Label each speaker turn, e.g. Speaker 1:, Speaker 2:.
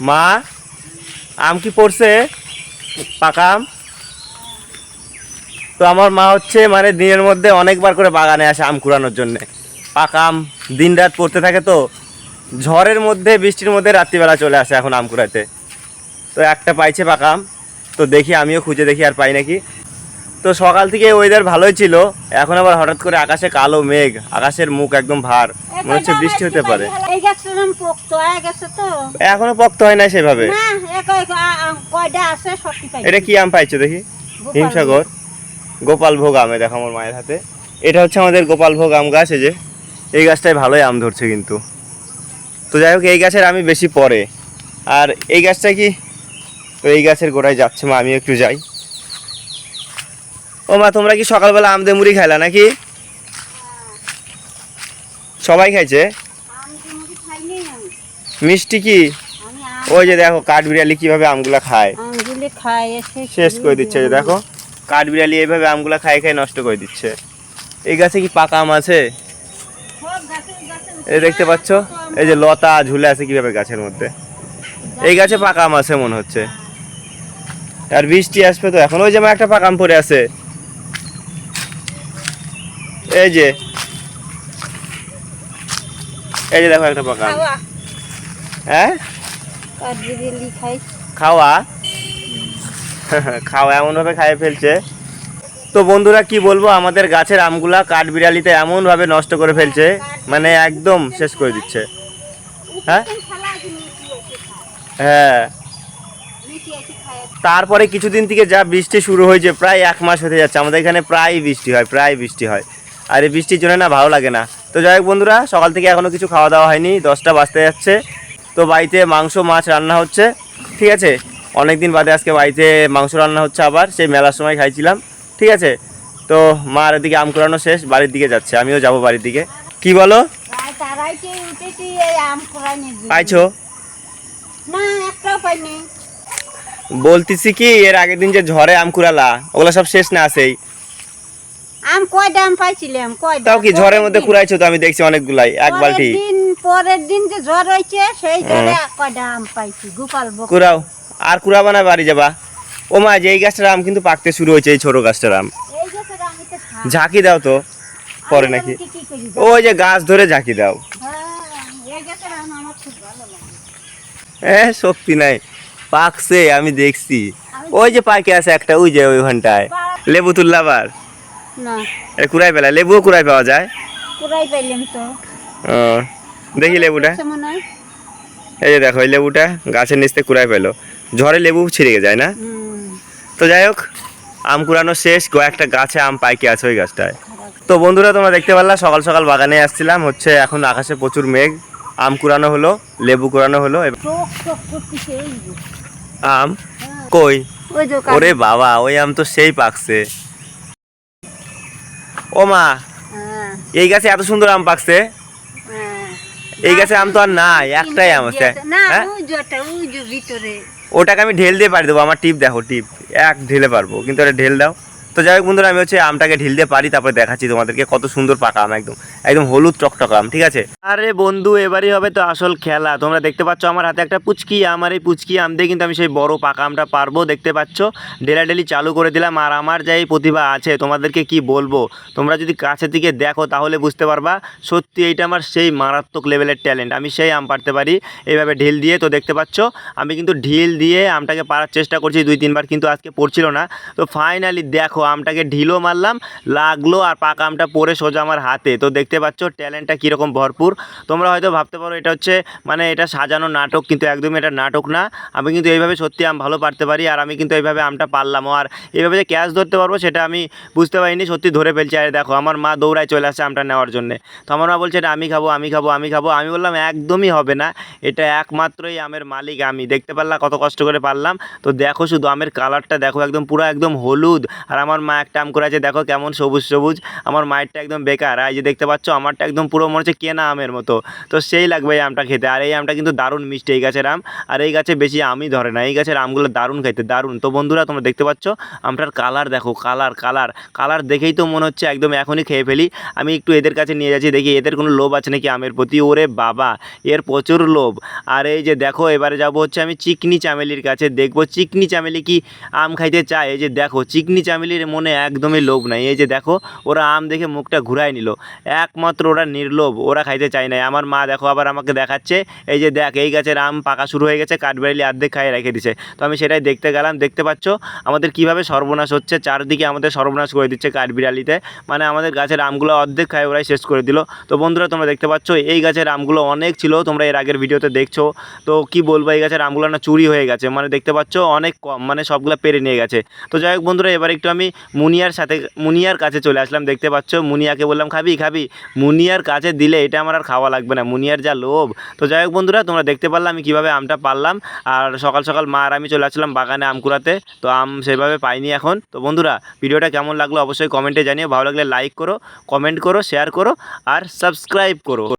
Speaker 1: মা, আম কি পড়ছে? পাকা আম? তো আমার মা হচ্ছে মানে দিনের মধ্যে অনেকবার করে বাগানে আসে আম কুড়ানোর জন্যে। পাকা আম দিন রাত পড়তে থাকে তো, ঝড়ের মধ্যে, বৃষ্টির মধ্যে রাত্রিবেলা চলে আসে এখন আম কুড়াতে তো একটা পাইছে পাকা আম, তো দেখি আমিও খুঁজে দেখি আর পাই নাকি। তো সকাল থেকে ওয়েদার ভালোই ছিল। এখন আবার হঠাৎ করে আকাশে কালো মেঘ আকাশের মুখ একদম ভার। মনে হচ্ছে বৃষ্টি হতে পারে।
Speaker 2: এখনও পক্ত হয়
Speaker 1: না সেভাবে এটা কি আম পাইছো দেখি? হিমসাগর। গোপাল ভোগ আমে দেখো আমার মায়ের হাতে। এটা হচ্ছে আমাদের গোপাল ভোগ আম গাছ এই যে। এই গাছটায় ভালোই আম ধরছে কিন্তু। তো যাই হোক এই গাছের আমি বেশি পরে। আর এই গাছটা কি? তো এই গাছের গোড়ায় যাচ্ছে মা আমি একটু যাই। ও মা তোমরা কি সকালবেলা আম দিয়ে মুড়ি খাইলা নাকি? সবাই খাইছে? মিষ্টি কি? ওই যে দেখো, কাঠ বিড়ালি কীভাবে আমগুলা খায়। শেষ করে দিচ্ছে যে দেখো, কাঠ বিড়ালি এইভাবে আমগুলা খাই খাই নষ্ট করে দিচ্ছে। এই গাছে কি পাকা আম আছে? এই দেখতে পাচ্ছ? এই যে লতা, ঝুলে আছে কীভাবে গাছের মধ্যে। এই গাছে পাকা আম আছে মনে হচ্ছে। আর বৃষ্টি আসবে তো এখন। ওই যেমন একটা পাকা আম আছে। এই যে। এই যে দেখো একটা
Speaker 2: খাওয়া।
Speaker 1: হ্যাঁ? খাওয়া? খাওয়া এমনভাবে খাইয়ে ফেলছে। তো বন্ধুরা কি বলব আমাদের গাছের আমগুলা কাঠ বিড়ালিতে এমনভাবে নষ্ট করে ফেলছে মানে একদম শেষ করে দিচ্ছে। হ্যাঁ? হ্যাঁ। তারপরে কিছুদিন থেকে যা বৃষ্টি শুরু হয়েছে প্রায় এক মাস হতে যাচ্ছে। আমাদের এখানে প্রায় বৃষ্টি হয় প্রায় বৃষ্টি হয়। আর এই বৃষ্টির জন্য না ভালো লাগে না। তো যাই হোক বন্ধুরা সকাল থেকে এখনও কিছু খাওয়া দাওয়া হয়নি দশটা বাজতে যাচ্ছে। তো বাড়িতে মাংস মাছ রান্না হচ্ছে ঠিক আছে? অনেক দিন বাদে আজকে বাড়িতে মাংস রান্না হচ্ছে আবার সেই মেলার সময় খাইছিলাম ঠিক আছে? তো মার এদিকে আম কুড়ানো শেষ বাড়ির দিকে যাচ্ছে আমিও যাব বাড়ির দিকে। কি বলো? পাইছো? বলতেছি কি এর আগের দিন যে ঝড়ে আম কুড়ালা ওগুলো সব শেষ না আছেই।
Speaker 2: আম কয়টা আম পাইছিলাম? কয়টা
Speaker 1: তাও কি ঝড়ের মধ্যে কুড়াইছো তো আমি দেখছি অনেকগুলাই এক বালতি।
Speaker 2: দিন পরের দিন যে জ্বর হয়েছে সেই জ্বরে কয়টা আম পাইছি গোপাল বক
Speaker 1: কুড়াও আর কুড়াবা না বাড়ি যাবা। ও মা যে এই গাছটার আম কিন্তু পাকতে শুরু হয়েছে এই ছোট গাছটার আম।
Speaker 2: এই গাছের আমি তো খাই।
Speaker 1: ঝাঁকি দাও তো পরে নাকি।
Speaker 2: কি কি করি
Speaker 1: ওই যে গাছ ধরে ঝাঁকি দাও।
Speaker 2: হ্যাঁ, এই গাছের আম আমার খুব ভালো লাগে।
Speaker 1: হ্যাঁ শক্তি নাই। পাকছে আমি দেখছি। ওই যে পাকে আছে একটা ওই যে ওইখানটায়। লেবু তুললা আবার
Speaker 2: না।
Speaker 1: এ কুড়াই পেলা লেবুও কুড়াই পাওয়া যায়?
Speaker 2: পুরাই পাইলাম তো।
Speaker 1: ও, দেখি লেবুটা। এই যে দেখো এই লেবুটা গাছের নিচ থেকে কুড়াই পেল। ঝড়ে লেবু ছিঁড়ে যায় না? তো যাই হোক আম কুড়ানো শেষ কয়েকটা গাছে আম পাইকে আছে ওই গাছটায়। তো বন্ধুরা তোমরা দেখতে পারলা সকাল সকাল বাগানে আসছিলাম হচ্ছে এখন আকাশে প্রচুর মেঘ। আম কুড়ানো হলো লেবু কুড়ানো হলো। আম?
Speaker 2: হ্যাঁ,
Speaker 1: কই? ওরে বাবা ওই আম তো সেই পাকছে। ও মা
Speaker 2: হ্যাঁ,
Speaker 1: এই গাছে এত সুন্দর আম পাকছে।
Speaker 2: হ্যাঁ।
Speaker 1: এই গাছে আম তো আর নাই একটাই আম আছে। হ্যাঁ? ওটাকে আমি ঢেল দিয়ে পারি দেবো আমার টিপ দেখো টিপ। এক ঢেলে পারব কিন্তু ওটা ঢেল দাও। তো যাই হোক বন্ধুরা, আমি হচ্ছে আমটাকে ঢিল দিয়ে পারি তারপরে দেখাচ্ছি তোমাদেরকে কত সুন্দর পাকা আম একদম। একদম হলুদ টকটক আম, ঠিক আছে? আরে বন্ধু, এবারই হবে তো আসল খেলা। তোমরা দেখতে পাচ্ছ আমার হাতে একটা পুচকি আম আর এই পুচকি আম দিয়ে কিন্তু আমি সেই বড় পাকা আমটা পারব, দেখতে পাচ্ছ? ডেলাডেলি চালু করে দিলাম, আর আমার যে এই প্রতিভা আছে, তোমাদেরকে কি বলব? তোমরা যদি কাছে থেকে দেখো, তাহলে বুঝতে পারবা, সত্যি এইটা আমার সেই মারাত্মক লেভেলের ট্যালেন্ট। আমি সেই আম পারতে পারি, এইভাবে ঢিল দিয়ে, তো দেখতে পাচ্ছ? আমি কিন্তু ঢিল দিয়ে আমটাকে পারার চেষ্টা করছি, দুই তিনবার কিন্তু আজকে পড়ছিল না। তো ফাইনালি দেখো আমটাকে ঢিলও মারলাম, লাগল আর পাকা আমটা পরে সোজা আমার হাতে। তো দেখতে পাচ্ছ, ট্যালেন্টটা কীরকম ভরপুর। তোমরা হয়তো ভাবতে পারো, এটা হচ্ছে মানে এটা সাজানো নাটক, কিন্তু একদমই এটা নাটক না। আমি কিন্তু এইভাবে সত্যি আম ভালো পারতে পারি, আর আমি কিন্তু এইভাবে আমটা পারলাম আর এইভাবে যে ক্যাচ ধরতে পারব, সেটা আমি বুঝতে পারিনি, সত্যি ধরে ফেলছি। আর দেখো, আমার মা দৌড়ায় চলে আসছে আমটা নেওয়ার জন্যে। তো আমার মা বলছে, এটা আমি খাব আমি খাব আমি খাব। আমি বললাম, একদমই হবে না। এটা একমাত্রই আমের মালিক, আমি। দেখতে পারলাম কত কষ্ট করে পারলাম। তো দেখো শুধু আমের কালারটা দেখো একদম, পুরো একদম হলুদ। আর আমার আমার মা একটা আম করেছে, দেখো কেমন সবুজ সবুজ। আমার মায়েরটা একদম বেকার, আর এই যে দেখতে পাচ্ছ, আমারটা একদম পুরো মনে হচ্ছে কেনা আমের মতো। তো সেই লাগবে এই আমটা খেতে, আর এই আমটা কিন্তু দারুণ মিষ্টি এই গাছের আম। আর এই গাছে বেশি আমই ধরে না, এই গাছের আমগুলো দারুণ খাইতে দারুণ। তো বন্ধুরা, তোমরা দেখতে পাচ্ছ, আমটার কালার দেখো, কালার কালার। কালার দেখেই তো মনে হচ্ছে একদম এখনই খেয়ে ফেলি। আমি একটু এদের কাছে নিয়ে যাচ্ছি, দেখি এদের কোনো লোভ আছে নাকি আমের প্রতি। ওরে বাবা, এর প্রচুর লোভ। আর এই যে দেখো, এবারে যাব হচ্ছে আমি চিকনি চামেলির কাছে, দেখব চিকনি চামেলি কি আম খাইতে চায়। এই যে দেখো, চিকনি চামেলির মনে একদমই লোভ নাই। এই যে দেখো, ওরা আম দেখে মুখটা ঘুরাই নিল। একমাত্র ওরা নির্লোভ, ওরা খাইতে চায় না আমার মা দেখো আবার আমাকে দেখাচ্ছে, এই যে দেখ, এই গাছের আম পাকা শুরু হয়ে গেছে, কাঠবেড়ালি অর্ধেক খাইয়ে রেখে দিছে। তো আমি সেটাই দেখতে গেলাম, দেখতে পাচ্ছ, আমাদের কীভাবে সর্বনাশ হচ্ছে, চারদিকে আমাদের সর্বনাশ করে দিচ্ছে কাঠবিড়ালিতে। মানে আমাদের গাছের আমগুলো অর্ধেক খায় ওরাই শেষ করে দিল। তো বন্ধুরা, তোমরা দেখতে পাচ্ছ, এই গাছের আমগুলো অনেক ছিল, তোমরা এর আগের ভিডিওতে দেখছ। তো কি বলব, এই গাছের আমগুলো না চুরি হয়ে গেছে। মানে দেখতে পাচ্ছ, অনেক কম মানে সবগুলো পেরে নিয়ে গেছে। তো যাই হোক বন্ধুরা, এবার একটু আমি মুনিয়ার সাথে, মুনিয়ার কাছে চলে আসলাম, দেখতে পাচ্ছ? মুনিয়াকে বললাম, খাবি খাবি। মুনিয়ার কাছে দিলে এটা আমার আর খাওয়া লাগবে না। মুনিয়ার যা লোভ। তো যাই হোক বন্ধুরা, তোমরা দেখতে পারলাম আমি কীভাবে আমটা পারলাম। আর সকাল সকাল মা আর আমি চলে আসলাম বাগানে আম কুড়াতে। তো আম সেভাবে পাইনি এখন। তো বন্ধুরা, ভিডিওটা কেমন লাগল অবশ্যই কমেন্টে জানিও। ভালো লাগলে লাইক করো, কমেন্ট করো, শেয়ার করো, আর সাবস্ক্রাইব করো।